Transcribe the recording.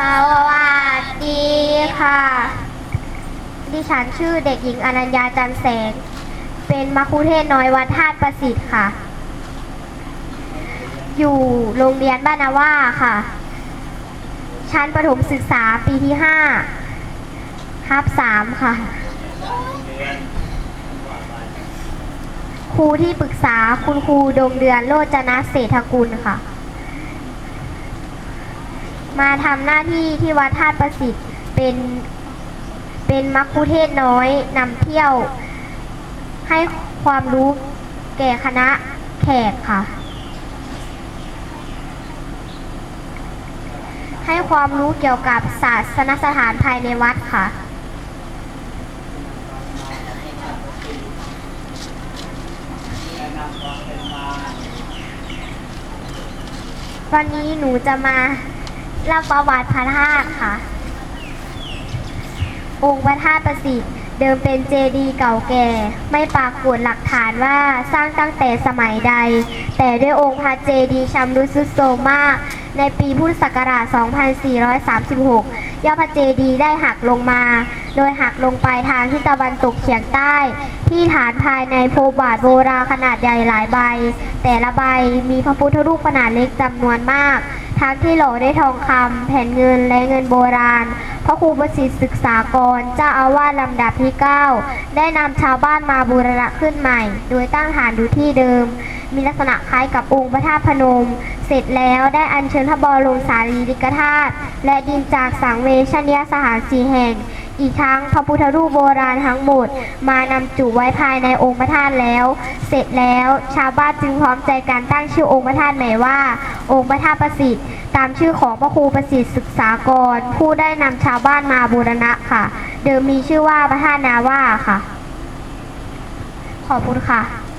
สวัสดีค่ะ ดิฉันชื่อเด็กหญิงอนัญญาจันแสง เป็นมัคคุเทศก์น้อยวัดธาตุประสิทธิ์ค่ะ อยู่โรงเรียนบ้านนาว่าค่ะ ชั้นประถมศึกษาปีที่ห้าทับสามค่ะ ครูที่ปรึกษาคุณครูดงเดือนโลจนะเศรษฐกุลค่ะ มาทำหน้าที่ที่วัดธาตุประสิทธิ์เป็นเป็นมัคคุเทศน้อยนำเที่ยว ให้ความรู้แก่คณะแขกค่ะ ให้ความรู้เกี่ยวกับศาสนสถานภายในวัดค่ะวันนี้หนูจะมา เล่าประวัติพระธาตุค่ะ องค์พระธาตุประสิทธิ์เดิมเป็นเจดีย์เก่าแก่ ไม่ปรากฏหลักฐานว่าสร้างตั้งแต่สมัยใด แต่ด้วยองค์พระเจดีย์ชำรุดทรุดโทรมมาก ในปีพุทธศักราช 2436 ยอดพระเจดีย์ได้หักลงมา โดยหักลงไปทางทิศตะวันตกเฉียงใต้ ที่ฐานภายในโพบาทโบราณขนาดใหญ่หลายใบ แต่ละใบมีพระพุทธรูปขนาดเล็กจำนวนมาก ทั้งที่หล่อด้วยทองคำแผ่นเงินและเงินโบราณ พระครูประสิทธิ์ศึกษากร เจ้าอาวาสลำดับที่ 9 ได้นำชาวบ้านมาบูรณะขึ้นใหม่ โดยตั้งฐานอยู่ที่เดิม มีลักษณะคล้ายกับองค์พระธาตุพนม เสร็จแล้วได้อัญเชิญพระบรมสารีริกธาตุและดินจากสังเวชนียสถานสี่แห่ง อีกทั้งพระพุทธรูปโบราณทั้งหมด มานำจุไว้ภายในองค์พระธาตุแล้ว เสร็จแล้วชาวบ้านจึงพร้อมใจการตั้งชื่อองค์พระธาตุใหม่ว่า องค์พระธาตุประสิทธิ์ ตามชื่อของพระครูประสิทธิ์ศึกษากร ผู้ได้นำชาวบ้านมาบูรณะค่ะ เดิมมีชื่อว่าพระธาตุนาว่าค่ะ ขอบคุณค่ะ